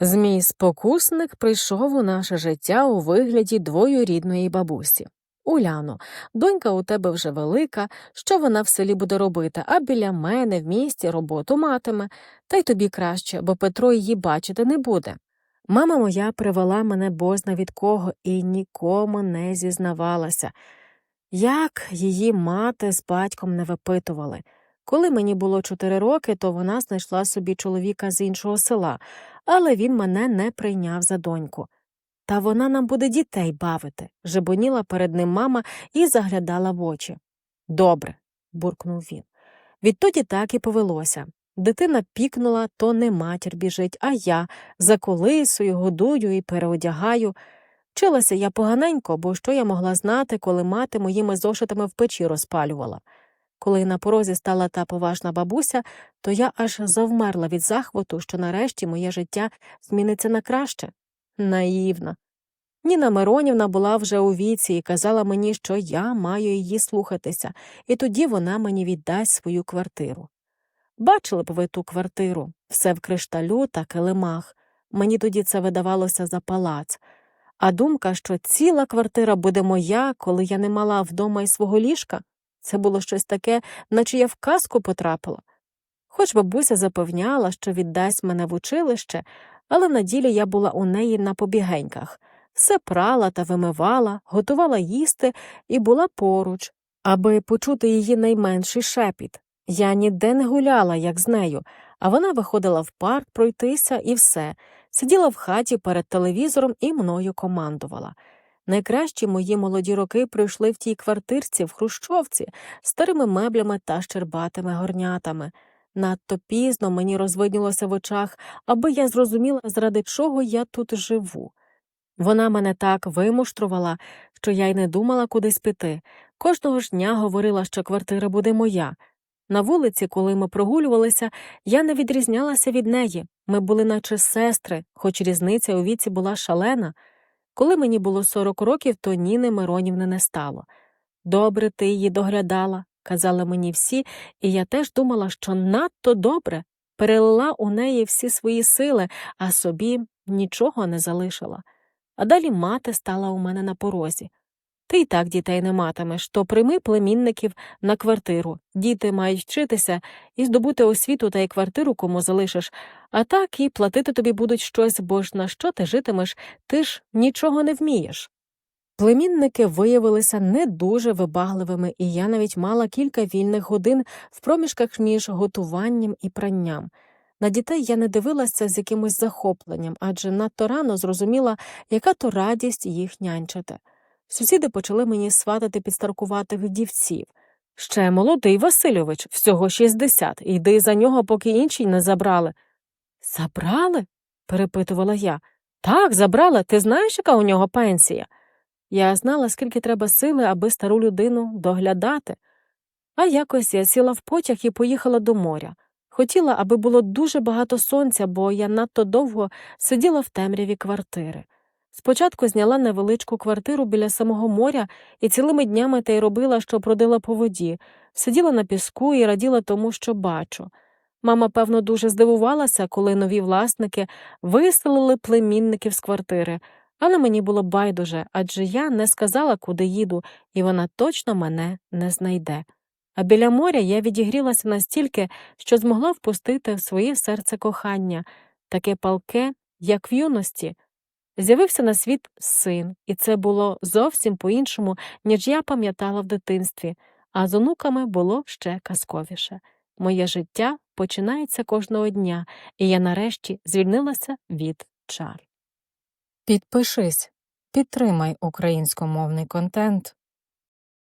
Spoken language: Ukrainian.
Змій спокусник прийшов у наше життя у вигляді двоюрідної бабусі. Уляно, донька у тебе вже велика, що вона в селі буде робити, а біля мене в місті роботу матиме, та й тобі краще, бо Петро її бачити не буде. Мама моя привела мене бозна від кого і нікому не зізнавалася. Як її мати з батьком не випитували. Коли мені було чотири роки, то вона знайшла собі чоловіка з іншого села, але він мене не прийняв за доньку. Та вона нам буде дітей бавити, жебоніла перед ним мама і заглядала в очі. Добре, буркнув він. Відтоді так і повелося. Дитина пікнула, то не матір біжить, а я заколисую, годую і переодягаю. Вчилася я поганенько, бо що я могла знати, коли мати моїми зошитами в печі розпалювала. Коли на порозі стала та поважна бабуся, то я аж завмерла від захвату, що нарешті моє життя зміниться на краще. Наївна. Ніна Миронівна була вже у віці і казала мені, що я маю її слухатися, і тоді вона мені віддасть свою квартиру. Бачили б ви ту квартиру, все в кришталю та килимах. Мені тоді це видавалося за палац. А думка, що ціла квартира буде моя, коли я не мала вдома й свого ліжка, це було щось таке, наче я в казку потрапила. Хоч бабуся запевняла, що віддасть мене в училище, але на ділі я була у неї на побігеньках, все прала та вимивала, готувала їсти і була поруч, аби почути її найменший шепіт. Я ніде не гуляла, як з нею, а вона виходила в парк пройтися і все, сиділа в хаті перед телевізором і мною командувала. Найкращі мої молоді роки пройшли в тій квартирці в Хрущовці старими меблями та щербатими горнятами. Надто пізно мені розвиднілося в очах, аби я зрозуміла, заради чого я тут живу. Вона мене так вимуштрувала, що я й не думала кудись піти. Кожного ж дня говорила, що квартира буде моя. На вулиці, коли ми прогулювалися, я не відрізнялася від неї. Ми були наче сестри, хоч різниця у віці була шалена. Коли мені було 40 років, то Ніни Миронівни не стало. Добре, ти її доглядала, казали мені всі, і я теж думала, що надто добре перелила у неї всі свої сили, а собі нічого не залишила. А далі мати стала у мене на порозі. Ти й так дітей не матимеш, то прийми племінників на квартиру. Діти мають вчитися і здобути освіту та й квартиру кому залишиш, а так і платити тобі будуть щось, бо ж на що ти житимеш, ти ж нічого не вмієш. Племінники виявилися не дуже вибагливими, і я навіть мала кілька вільних годин в проміжках між готуванням і пранням. На дітей я не дивилася з якимось захопленням, адже надто рано зрозуміла, яка то радість їх нянчити. Сусіди почали мені сватати підстаркуватих дівців. Ще молодий Васильович, всього 60, йди за нього, поки інші не забрали. Забрали? перепитувала я. Так, забрали. Ти знаєш, яка у нього пенсія? Я знала, скільки треба сили, аби стару людину доглядати. А якось я сіла в потяг і поїхала до моря. Хотіла, аби було дуже багато сонця, бо я надто довго сиділа в темряві квартири. Спочатку зняла невеличку квартиру біля самого моря і цілими днями те й робила, що бродила по воді, сиділа на піску і раділа тому, що бачу. Мама, певно, дуже здивувалася, коли нові власники виселили племінників з квартири, але мені було байдуже, адже я не сказала, куди їду, і вона точно мене не знайде. А біля моря я відігрілася настільки, що змогла впустити в своє серце кохання, таке палке, як в юності. З'явився на світ син, і це було зовсім по-іншому, ніж я пам'ятала в дитинстві, а з онуками було ще казковіше. Моє життя починається кожного дня, і я нарешті звільнилася від чар. Підпишись, підтримай українськомовний контент.